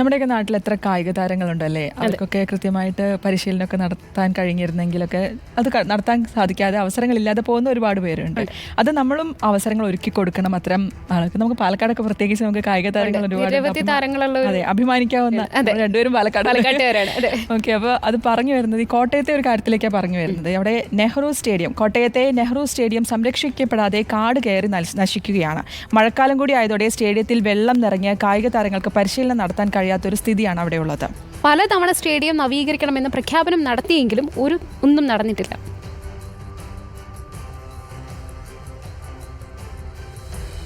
നമ്മുടെയൊക്കെ നാട്ടിൽ എത്ര കായിക താരങ്ങളുണ്ടല്ലേ? അവർക്കൊക്കെ കൃത്യമായിട്ട് പരിശീലനമൊക്കെ നടത്താൻ കഴിഞ്ഞിരുന്നെങ്കിലൊക്കെ അത് നടത്താൻ സാധിക്കാതെ അവസരങ്ങളില്ലാതെ പോകുന്ന ഒരുപാട് പേരുണ്ട്. അത്. നമ്മളും അവസരങ്ങൾ ഒരുക്കി കൊടുക്കണം അത്തരം ആൾക്ക് നമുക്ക് പാലക്കാടൊക്കെ പ്രത്യേകിച്ച് നമുക്ക് കായിക താരങ്ങൾ ഒരുപാട് അതെ അഭിമാനിക്കാവുന്ന രണ്ടുപേരും പാലക്കാട്. ഓക്കെ അപ്പോൾ അത് പറഞ്ഞു വരുന്നത് ഈ കോട്ടയത്തെ ഒരു കാര്യത്തിലേക്കാണ് പറഞ്ഞു വരുന്നത്. അവിടെ നെഹ്റു സ്റ്റേഡിയം കോട്ടയത്തെ നെഹ്റു സ്റ്റേഡിയം സംരക്ഷിക്കപ്പെടാതെ കാട് കയറി നശിക്കുകയാണ്. മഴക്കാലം കൂടി ആയതോടെ സ്റ്റേഡിയത്തിൽ വെള്ളം നിറഞ്ഞ് കായിക താരങ്ങൾക്ക് പരിശീലനം നടത്താൻ കഴിയാത്തൊരു സ്ഥിതിയാണ് അവിടെയുള്ളത്. പലതവണ സ്റ്റേഡിയം നവീകരിക്കണമെന്ന് പ്രഖ്യാപനം നടത്തിയെങ്കിലും ഒരു ഒന്നും നടന്നിട്ടില്ല.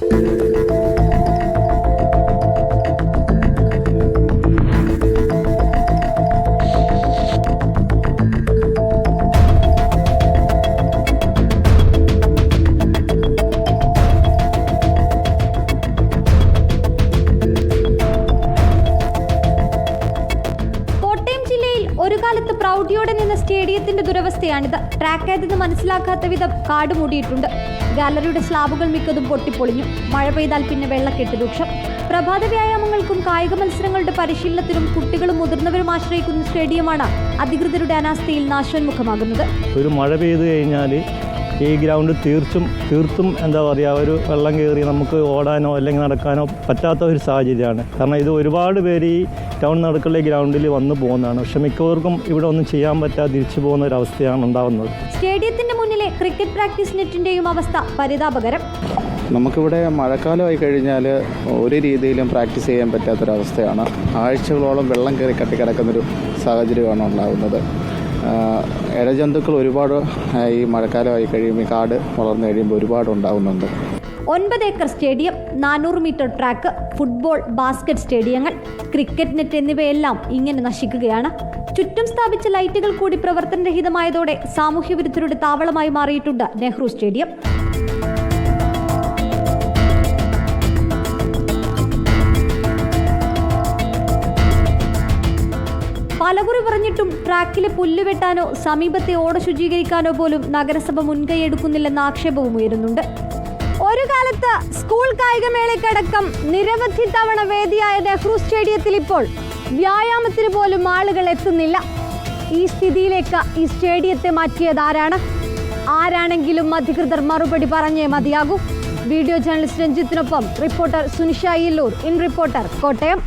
കോട്ടയം കാലത്ത് പ്രൗഢിയോടെ നിന്ന സ്റ്റേഡിയത്തിന്റെ ദുരവസ്ഥയാണിത്. ട്രാക്ക് ആയതെന്ന് മനസ്സിലാക്കാത്ത വിധം കാട് മൂടിയിട്ടുണ്ട്. ഗാലറിയുടെ സ്ലാബുകൾ മിക്കതും പൊട്ടിപ്പൊളിഞ്ഞു. മഴ പെയ്താൽ പിന്നെ വെള്ളക്കെട്ട് രൂക്ഷം. പ്രഭാത വ്യായാമങ്ങൾക്കും കായിക മത്സരങ്ങളുടെ പരിശീലനത്തിനും കുട്ടികളും മുതിർന്നവരും ആശ്രയിക്കുന്ന സ്റ്റേഡിയമാണ് അധികൃതരുടെ അനാസ്ഥയിൽ നാശോന്മുഖമാകുന്നത്. ഒരു മഴ പെയ്തു കഴിഞ്ഞാൽ ഈ ഗ്രൗണ്ട് തീർച്ചും തീർത്തും എന്താ പറയുക ഒരു വെള്ളം കയറി നമുക്ക് ഓടാനോ അല്ലെങ്കിൽ നടക്കാനോ പറ്റാത്ത ഒരു സാഹചര്യമാണ്. കാരണം ഇത് ഒരുപാട് പേര് ഈ ടൗൺ നടുക്കളിലെ ഗ്രൗണ്ടിൽ വന്നു പോകുന്നതാണ്. പക്ഷെ മിക്കവർക്കും ഇവിടെ ഒന്നും ചെയ്യാൻ പറ്റാതെ തിരിച്ചു പോകുന്ന ഒരു അവസ്ഥയാണ് ഉണ്ടാവുന്നത്. സ്റ്റേഡിയത്തിന്റെ മുന്നിലെ ക്രിക്കറ്റ് പ്രാക്ടീസ് നെറ്റിന്റെയും അവസ്ഥ പരിതാപകരം. നമുക്കിവിടെ മഴക്കാലമായി കഴിഞ്ഞാൽ ഒരു രീതിയിലും പ്രാക്ടീസ് ചെയ്യാൻ പറ്റാത്തൊരവസ്ഥയാണ്. ആഴ്ചകളോളം വെള്ളം കയറി കെട്ടിക്കിടക്കുന്നൊരു സാഹചര്യമാണ് ഉണ്ടാകുന്നത് ഇഴജന്തുക്കൾ ഒരുപാട് ഈ മഴക്കാലമായി കഴിയുമ്പോൾ ഈ കാട് വളർന്നു കഴിയുമ്പോൾ ഒരുപാട് ഉണ്ടാകുന്നുണ്ട് ഒൻപത് ഏക്കർ സ്റ്റേഡിയം നാനൂറ് മീറ്റർ ട്രാക്ക് ഫുട്ബോൾ ബാസ്കറ്റ് സ്റ്റേഡിയങ്ങൾ ക്രിക്കറ്റ് നെറ്റ് എന്നിവയെല്ലാം ഇങ്ങനെ നശിക്കുകയാണ്. ചുറ്റും സ്ഥാപിച്ച ലൈറ്റുകൾ കൂടി പ്രവർത്തനരഹിതമായതോടെ സാമൂഹ്യ വിരുദ്ധരുടെ താവളമായി മാറിയിട്ടുണ്ട് നെഹ്റു സ്റ്റേഡിയം. പലകുറി പറഞ്ഞിട്ടും ട്രാക്കിലെ പുല്ല് വെട്ടാനോ സമീപത്തെ ഓട ശുചീകരിക്കാനോ പോലും നഗരസഭ മുൻകൈയെടുക്കുന്നില്ലെന്ന ആക്ഷേപവും ഉയരുന്നുണ്ട്. ഒരു കാലത്ത് സ്കൂൾ കായികമേളയ്ക്കടക്കം നിരവധി തവണ വേദിയായ നെഹ്റു സ്റ്റേഡിയത്തിൽ ഇപ്പോൾ വ്യായാമത്തിന് പോലും ആളുകൾ എത്തുന്നില്ല. ഈ സ്ഥിതിയിലേക്ക് ഈ സ്റ്റേഡിയത്തെ മാറ്റിയത് ആരാണ്? ആരാണെങ്കിലും അധികൃതർ മറുപടി പറഞ്ഞേ മതിയാകൂ. Video journalist രഞ്ജിത്തിനൊപ്പം reporter Sunisha Illur in reporter Kottayam.